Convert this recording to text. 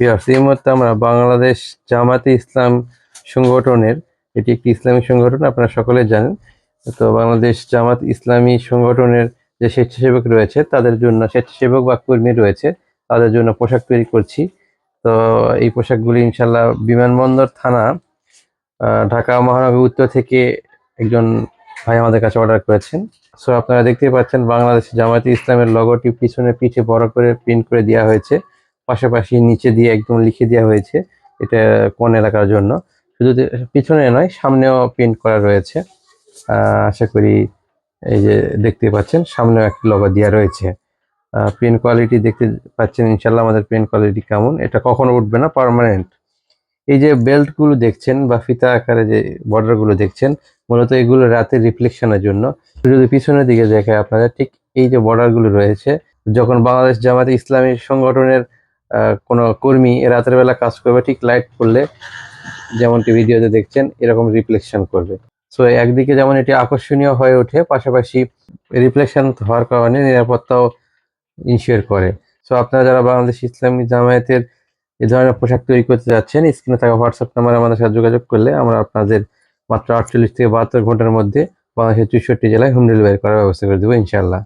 এই মুহূর্তে আমরা বাংলাদেশ জামাতে ইসলাম সংগঠনের, এটি একটি ইসলামী সংগঠন, আপনারা সকলে জানেন। তো বাংলাদেশ জামাত ইসলামী সংগঠনের যে স্বেচ্ছাসেবক রয়েছে, তাদের জন্য স্বেচ্ছাসেবক বা কর্মী রয়েছে, তাদের জন্য পোশাক তৈরি করছি। তো এই পোশাকগুলি ইনশাল্লাহ বিমানবন্দর থানা ঢাকা মহানগর উত্তর থেকে একজন ভাই আমাদের কাছে অর্ডার করেছেন। সো আপনারা দেখতেই পাচ্ছেন বাংলাদেশ জামাতে ইসলামের লগোটি পিছনে পিঠে বড় করে প্রিন্ট করে দেওয়া হয়েছে। পাশাপাশি নিচে দিয়ে একদম লিখে দেওয়া হয়েছে, এটা কোন এলাকার জন্য। শুধু পিছনে নয়, সামনেও প্রিন্ট করা রয়েছে। আশা করি এই যে দেখতে পাচ্ছেন, সামনেও একটি লগো দেওয়া রয়েছে। প্রিন্ট কোয়ালিটি দেখতে পাচ্ছেন ইনশাল্লাহ আমাদের প্রিন্ট কোয়ালিটি কেমন। এটা কখনো উঠবে না পার্মানেন্ট এই যে বেল্টগুলো দেখছেন বা ফিতা আকারে যে বর্ডারগুলো দেখছেন, মূলত এগুলো রাতের রিফ্লেকশনের জন্য। যদি পিছনের দিকে দেখে আপনারা ঠিক এই যে বর্ডারগুলো রয়েছে, যখন বাংলাদেশ জামাতে ইসলামী সংগঠনের কোনো কর্মী রাতের বেলা কাজ করবে, ঠিক লাইট করলে যেমনটি ভিডিওতে দেখছেন, এরকম রিফ্লেকশন করবে। সো একদিকে যেমন এটি আকর্ষণীয় হয়ে ওঠে, পাশাপাশি রিফ্লেকশন হওয়ার কারণে নিরাপত্তাও ইনশিওর করে। সো আপনারা যারা বাংলাদেশ ইসলামী জামায়াতের এই ধরনের পোশাক তৈরি করতে যাচ্ছেন স্ক্রিনে থাকা হোয়াটসঅ্যাপ নাম্বারে আমাদের সাথে যোগাযোগ করলে আমরা আপনাদের মাত্র আটচল্লিশ থেকে বাহাত্তর ঘণ্টার মধ্যে বাংলাদেশের চৌষট্টি জেলায় হোম ডেলিভারি করার ব্যবস্থা করে দেবো, ইনশাআল্লাহ।